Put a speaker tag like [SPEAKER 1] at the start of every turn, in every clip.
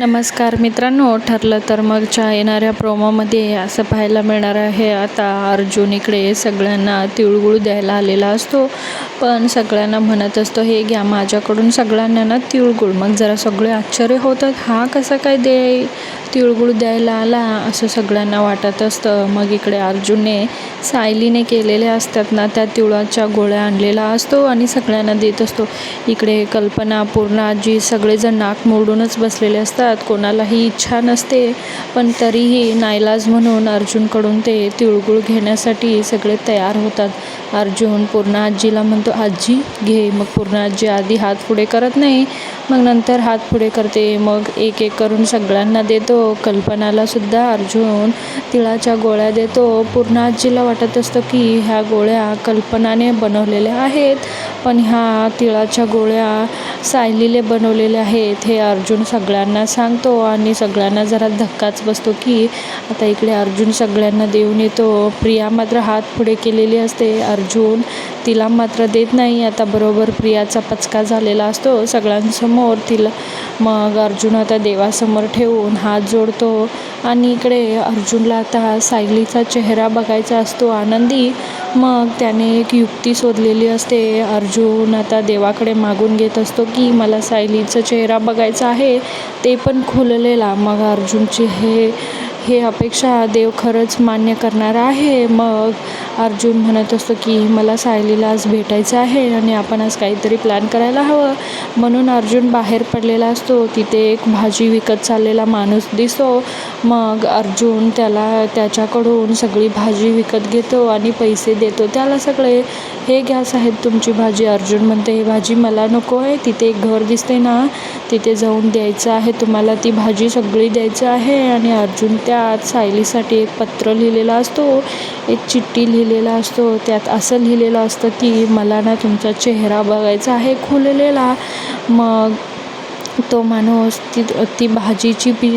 [SPEAKER 1] नमस्कार मित्रांनो ठरलं तर मगच्या येणाऱ्या प्रोमोमध्ये असं पाहायला मिळणार आहे. आता अर्जुन इकडे सगळ्यांना तिळगुळ द्यायला आलेला असतो पण सगळ्यांना म्हणत असतो हे घ्या माझ्याकडून सगळ्यांना ना तिळगुळ. मग जरा सगळे आश्चर्य होतात हा कसा काय दे तिळगुळ द्यायला आला? असं सगळ्यांना वाटत असतं. मग इकडे अर्जुनने सायलीने केलेल्या असतात ना त्या तिळाच्या गोळ्या आणलेला असतो आणि सगळ्यांना देत असतो. इकडे कल्पना पूर्ण आजी सगळेजण नाक मोडूनच बसलेले असतात. कोणालाही इच्छा नसते पण तरीही नाईलाज म्हणून अर्जुनकडून ते तिळगुळ घेण्यासाठी सगळे तयार होतात. अर्जुन पूर्ण आजीला म्हणतो आजी घे. मग पूर्ण आजी आधी हात पुढे करत नाही. मग नंतर हात पुढे करते. मग एक एक करून सगळ्यांना देतो. कल्पनालासुद्धा अर्जुन तिळाच्या गोळ्या देतो. पूर्ण आजीला वाटत असतं की ह्या गोळ्या कल्पनाने बनवलेल्या आहेत. पण ह्या तिळाच्या गोळ्या सायलीले बनवलेल्या आहेत हे अर्जुन सगळ्यांना सांगतो आणि सगळ्यांना जरा धक्काच बसतो की आता इकडे अर्जुन सगळ्यांना देऊन येतो. प्रिया मात्र हात पुढे केलेली असते. अर्जुन तिला मात्र देत नाही. आता बरोबर प्रियाचा पचका झालेला असतो. सगळ्यांसमोर तिला मग अर्जुन आता देवासमोर ठेवून हात जोडतो आणि इकडे अर्जुनला आता सायलीचा चेहरा बघायचा असतो आनंदी. मग त्याने एक युक्ती शोधलेली असते. अर्जुन आता देवाकडे मागून घेत असतो की मला सायलीचा चेहरा बघायचा आहे ते पण खुललेला. मग अर्जुनची हे हे अपेक्षा देव खरंच मान्य करणार आहे. मग अर्जुन म्हणत असतो की मला सायलीला आज भेटायचं आहे आणि आपण आज काहीतरी प्लॅन करायला हवं. म्हणून अर्जुन बाहेर पडलेला असतो. तिथे एक भाजी विकत चाललेला माणूस दिसतो. मग अर्जुन त्याला त्याच्याकडून सगळी भाजी विकत घेतो आणि पैसे देतो. त्याला सगळे हे घ्या साहेब तुमची भाजी. अर्जुन म्हणते ही भाजी मला नको आहे तिथे एक घर दिसते ना तिथे जाऊन द्यायचं आहे तुम्हाला ती भाजी सगळी द्यायचं आहे. आणि अर्जुन त्यात सायलीसाठी एक पत्र लिहिलेला असतो एक चिठ्ठी लिहिलेला असतो त्यात असं लिहिलेलं असतं की मला ना तुमचा चेहरा बघायचा आहे खुललेला. मग तो माणूस ती ती भाजीची पी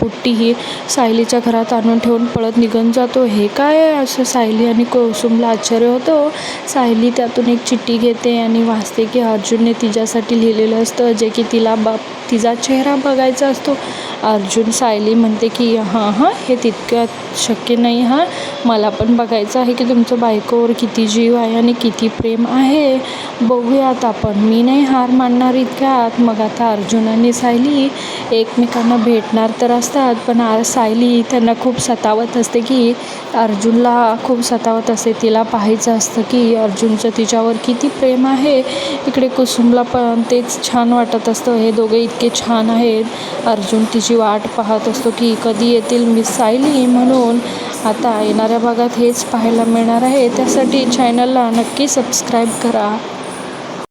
[SPEAKER 1] बुट्टी ही सायलीच्या घरात आणून ठेवून पळत निघून जातो. हे काय असं सायली आणि कुसुमला आश्चर्य होतं? सायली त्यातून एक चिठ्ठी घेते आणि वाचते की अर्जुनने तिच्यासाठी लिहिलेलं असतं जे की तिला बा तिचा चेहरा बघायचा असतो. अर्जुन सायली म्हणते की हां हां हे तितक्यात शक्य नाही हां. मला पण बघायचं आहे की तुमचं बायकोवर किती जीव आहे आणि किती प्रेम आहे. बघूयात आपण. मी नाही हार मानणार इतक्यात. मग आता अर्जुन आणि सायली एकमेकांना भेटणार तर असतात पण आ सायली त्यांना खूप सतावत असते की अर्जुनला खूप सतावत असते. तिला पाहायचं असतं की अर्जुनचं तिच्यावर किती प्रेम आहे. इकडे कुसुमला पण तेच छान वाटत असतं. हे दोघे इतके छान आहेत. अर्जुन तिची वाट पाहत असतो की कधी येतील मिस सायली म्हणून. आता येणाऱ्या भागात हेच पाहायला मिळणार आहे. त्यासाठी चॅनलला नक्की सबस्क्राईब करा.